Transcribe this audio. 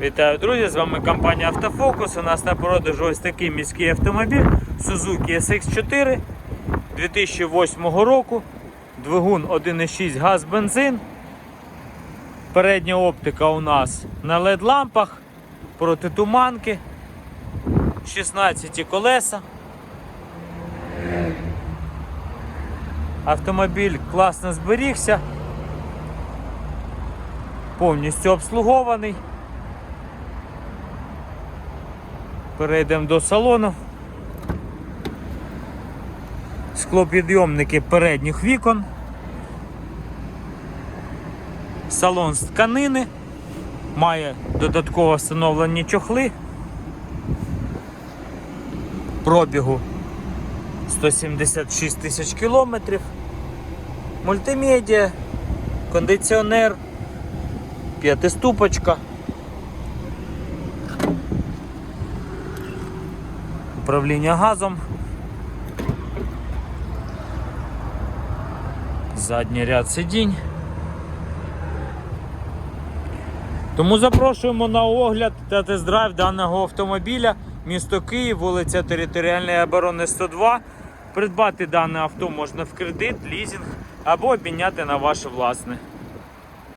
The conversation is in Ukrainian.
Вітаю, друзі! З вами компанія Автофокус. У нас на продажу ось такий міський автомобіль Suzuki SX4 2008 року. Двигун 1,6 газ бензин. Передня оптика у нас на LED лампах, протитуманки, 16 колеса. Автомобіль класно зберігся, повністю обслугований. Перейдемо до салону. Склопідйомники передніх вікон. Салон з тканини. Має додатково встановлені чохли. Пробігу 176 тисяч кілометрів. Мультимедіа, кондиціонер, п'ятиступочка. Управління газом. Задній ряд сидінь. Тому запрошуємо на огляд та тест-драйв даного автомобіля. Місто Київ, вулиця Територіальної оборони 102. Придбати дане авто можна в кредит, лізинг або обміняти на ваше власне.